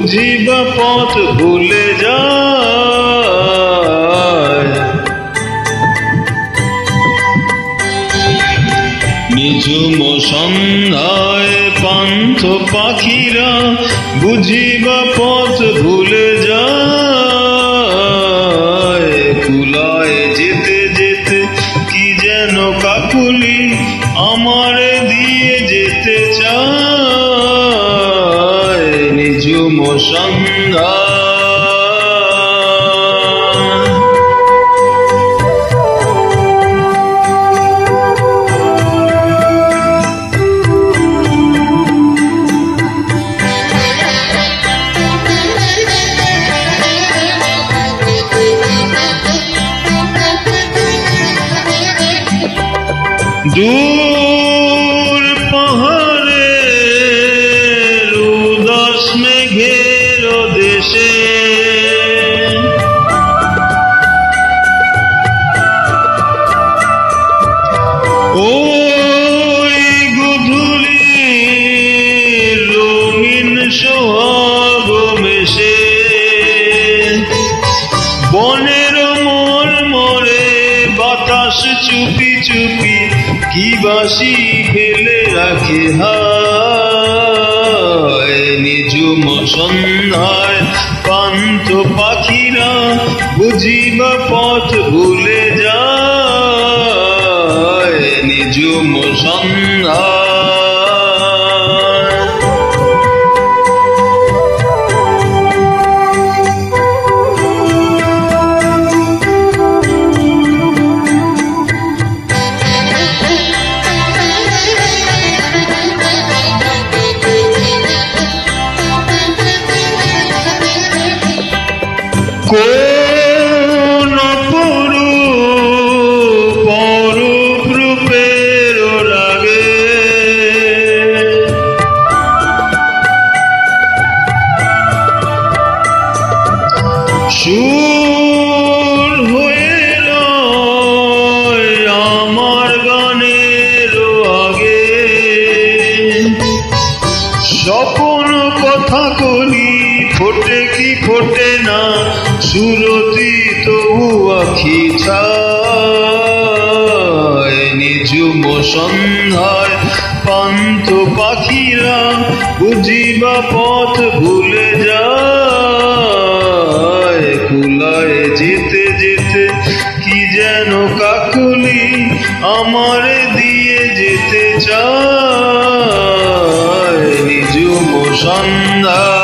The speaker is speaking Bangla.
বুঝিবা পথ ভুলে যায়। সন্ধ্যায় পান্থ পাখিরা বুঝিবা পথ ভুলে যায়। কুলায় যেতে যেতে কি যেন কাকুলি আমারে দিয়ে যেতে সন্ধ্যা দূর সোহাগ মেশে। বনের মোর মোরে বাতাস চুপি চুপি কি বাসি ফেলে রাখে হায়। নিজুম সন্ধ্যায় পান্ত পাখিরা বুঝিবা পথ ভুলে যায়। নিজুম সন্ধ্যায় সুর হয়ে আমার গানের আগে। স্বপন কথা কলি ফোটে কি ফোটে না, সুরতি তবু আখি ছায়। নিজুম সন্ধ্যায় পান্ত পাখিরা বুঝিবা পথ ভুলে যায়। আমারে দিয়ে যেতে চায়। নিজুম সন্ধ্যা।